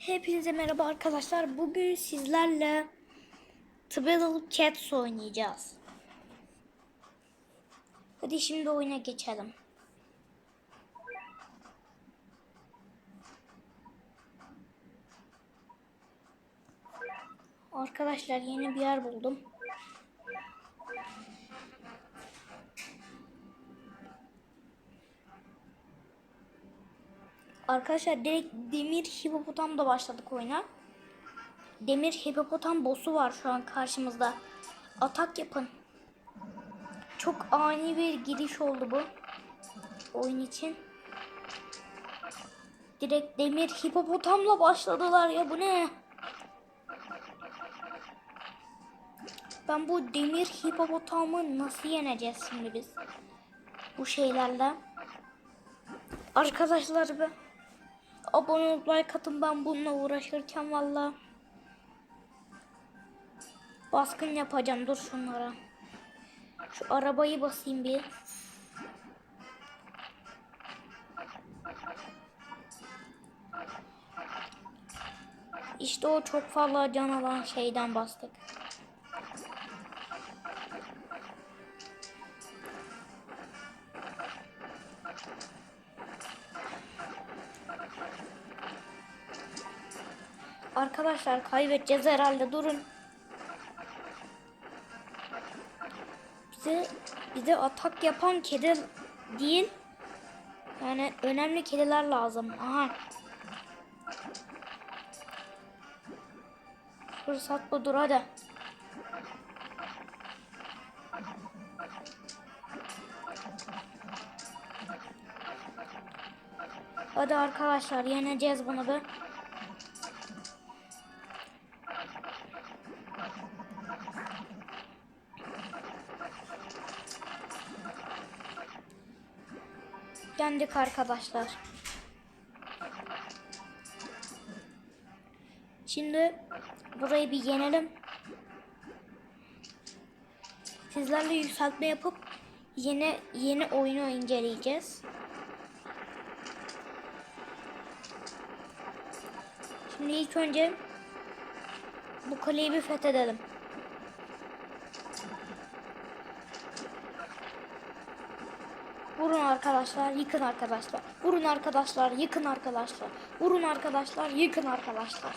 Hepinize merhaba arkadaşlar. Bugün sizlerle Twiddle Cats oynayacağız. Hadi şimdi oyuna geçelim. Arkadaşlar yeni bir yer buldum. Arkadaşlar direkt demir hipopotamla başladık oyuna. Demir hipopotam boss'u var şu an karşımızda. Atak yapın. Çok ani bir giriş oldu bu. Oyun için. Direkt demir hipopotamla başladılar ya bu ne? Ben bu demir hipopotamı nasıl yeneceğiz şimdi biz? Bu şeylerle. Arkadaşlar be. Abone olup like atın ben bununla uğraşırken valla. Baskın yapacağım dur şunlara. Şu arabayı basayım bir. İşte o çok fazla can alan şeyden bastık. Arkadaşlar kaybedeceğiz herhalde durun. Bize bize atak yapan kedi değil. Yani önemli kediler lazım. Aha. Fırsat budur hadi. Hadi arkadaşlar yeneceğiz bunu be. Yendik arkadaşlar. Şimdi burayı bir yenelim. Sizlerle yükseltme yapıp yeni yeni oyunu inceleyeceğiz. Şimdi ilk önce bu kaleyi bir fethedelim. Vurun arkadaşlar, yıkın arkadaşlar. Vurun arkadaşlar, yıkın arkadaşlar. Vurun arkadaşlar, yıkın arkadaşlar.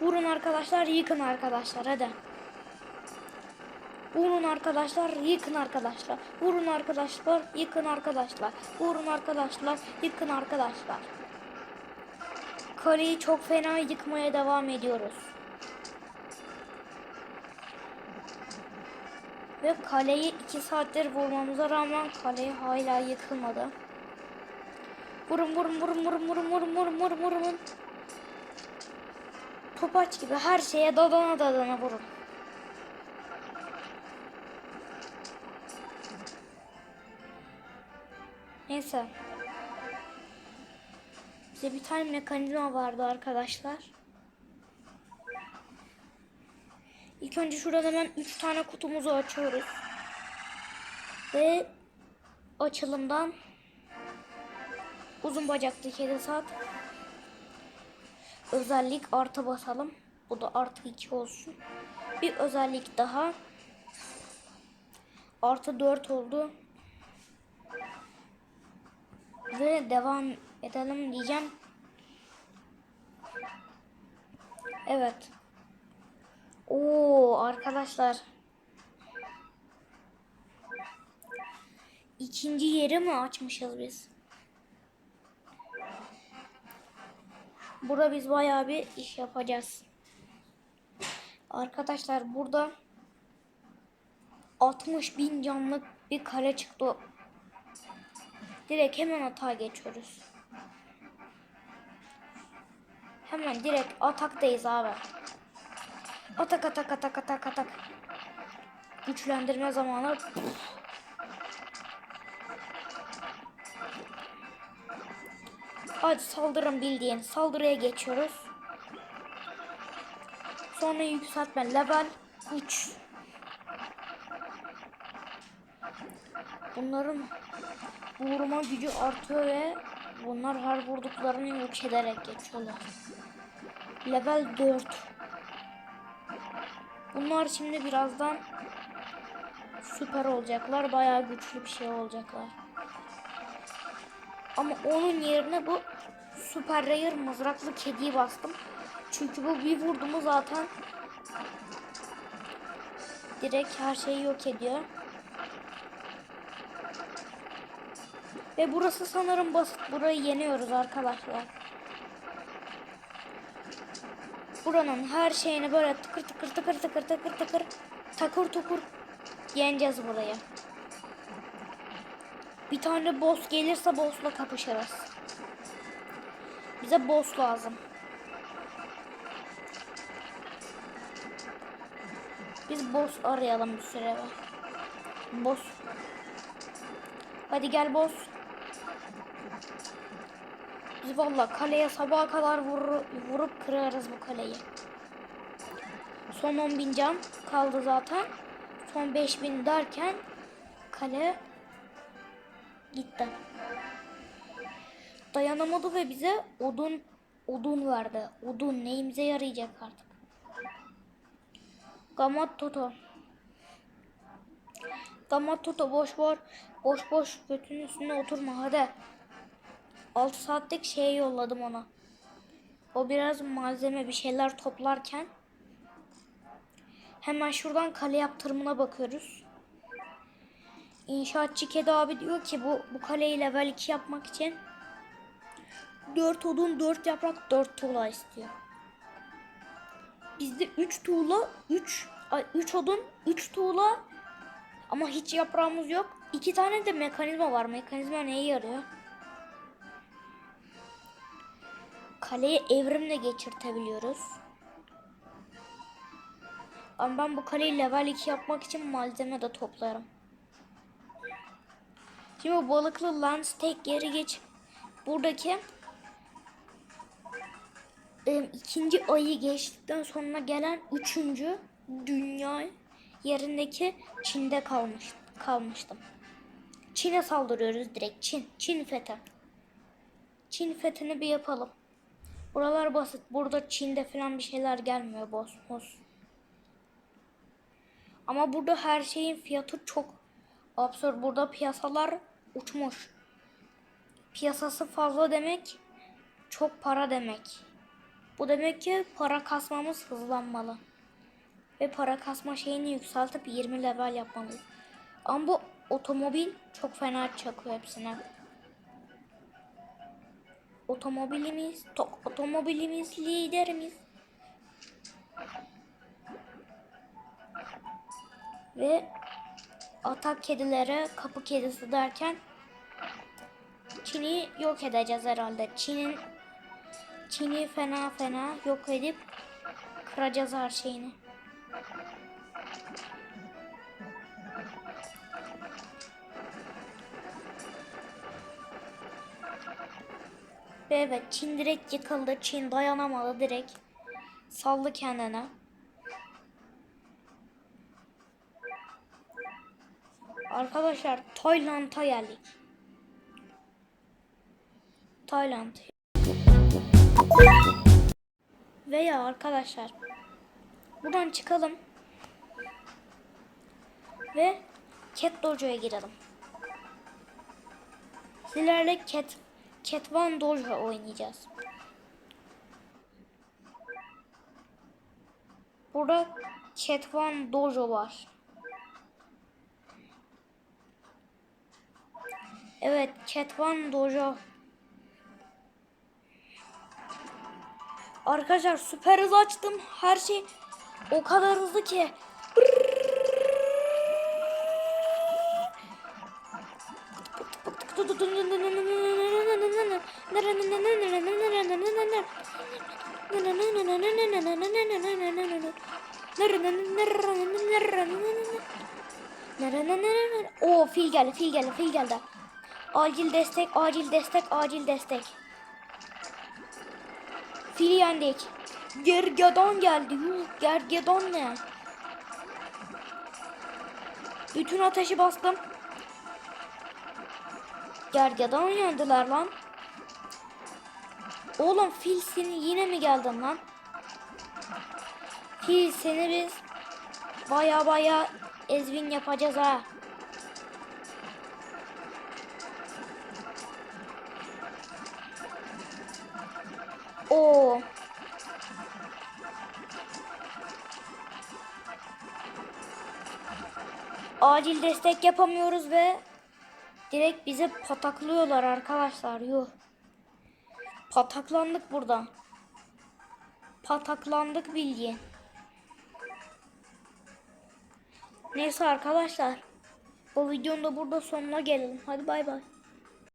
Vurun arkadaşlar, yıkın arkadaşlar. Hadi. Vurun arkadaşlar, yıkın arkadaşlar. Vurun arkadaşlar, yıkın arkadaşlar. Vurun arkadaşlar, yıkın arkadaşlar. Kaleyi çok fena yıkmaya devam ediyoruz. Ve kaleyi 2 saattir vurmamıza rağmen kale hala yıkılmadı. Vurun vurun vurun vurun vurun vurun vurun vurun vurun. Topaç gibi her şeye dadana dadana vurun. Neyse. Bize bir tane mekanizma vardı arkadaşlar. İlk önce şuradan hemen 3 tane kutumuzu açıyoruz. Ve açılımdan uzun bacaklı kedi saat özellik artı basalım. Bu da artı 2 olsun. Bir özellik daha artı 4 oldu. Ve devam edelim diyeceğim. Evet. Oo arkadaşlar. İkinci yeri mi açmışız biz? Burada biz bayağı bir iş yapacağız. Arkadaşlar burada 60 bin canlık bir kare çıktı. Direkt hemen atağa geçiyoruz. Hemen direkt ataktayız abi. Atak atak atak atak atak. Güçlendirme zamanı. Hadi saldırın bildiğin. Saldırıya geçiyoruz. Sonra yükseltme level 3. Bunların vurma gücü artıyor ve Bunlar her vurduklarını yok ederek geçiyorlar. Level 4. Bunlar şimdi birazdan süper olacaklar. Bayağı güçlü bir şey olacaklar. Ama onun yerine bu süper rare mızraklı kediyi bastım. Çünkü bu bir vurdu mu zaten direkt her şeyi yok ediyor. Ve burası sanırım basit. Burayı yeniyoruz arkadaşlar. Buranın her şeyini böyle tıkır tıkır tıkır tıkır tıkır tıkır takır tukur yeneceğiz burayı. Bir tane boss gelirse boss'la kapışırız. Bize boss lazım. Biz boss arayalım bir süre. Boss. Hadi gel boss. Biz valla kaleye sabaha kadar vurur, vurup kırarız bu kaleyi. Son 10 bin can kaldı zaten. Son 5000 derken kale gitti. Dayanamadı ve bize odun odun verdi. Odun neyimize yarayacak artık. Gamat Toto. Gamat Toto boş boş boş boş götünün üstüne oturma hadi. 6 saatlik şeye yolladım ona. O biraz malzeme bir şeyler toplarken hemen şuradan kale yaptırımına bakıyoruz. İnşaatçı Kedi abi diyor ki bu, bu kaleyi level 2 yapmak için 4 odun 4 yaprak 4 tuğla istiyor. Bizde 3 tuğla 3 3 odun 3 tuğla ama hiç yaprağımız yok. 2 tane de mekanizma var. Mekanizma neye yarıyor? Kaleyi evrimle geçirtebiliyoruz. Ama ben bu kaleyi level 2 yapmak için malzeme de toplarım. Şimdi balıklı Landstek geri geç. Buradaki ikinci ayı geçtikten sonra gelen üçüncü dünya yerindeki Çin'de kalmış kalmıştım. Çin'e saldırıyoruz direkt. Çin. Çin fethi. Çin fethini bir yapalım. Buralar basit. Burada Çin'de falan bir şeyler gelmiyor. Boss. Ama burada her şeyin fiyatı çok absürt. Burada piyasalar uçmuş. Piyasası fazla demek çok para demek. Bu demek ki para kasmamız hızlanmalı. Ve para kasma şeyini yükseltip 20 level yapmalıyız. Ama bu otomobil çok fena çakıyor hepsine. Otomobilimiz, to- otomobilimiz liderimiz. Ve atak kedilere kapı kedisi derken Çin'i yok edeceğiz herhalde. Çin'in Çin'i fena fena yok edip kıracağız her şeyini. Ve evet Çin direkt yıkıldı. Çin dayanamadı direkt. Saldı kendine. Arkadaşlar Tayland'a geldik. Tayland. Veya arkadaşlar buradan çıkalım ve Cat Dojo'ya girelim. Sizlerle Cat Cat One Dojo oynayacağız. Burada Cat One Dojo var. Evet, Cat One Dojo. Arkadaşlar süper hız açtım. Her şey o kadar hızlı ki. O fil geldi, fil geldi, fil geldi. Acil destek, acil destek, acil destek. Fili yendik. Gergedan geldi. Yuh, gergedan ne? Bütün ateşi bastım. Gergedan yendiler lan. Oğlum fil seni yine mi geldin lan? Fil seni biz baya baya ezvin yapacağız ha. Oo. Acil destek yapamıyoruz ve direkt bize pataklıyorlar arkadaşlar. Yuh. Pataklandık burada. Pataklandık bildiğin. Neyse arkadaşlar. Bu videonun da burada sonuna gelelim. Hadi bay bay.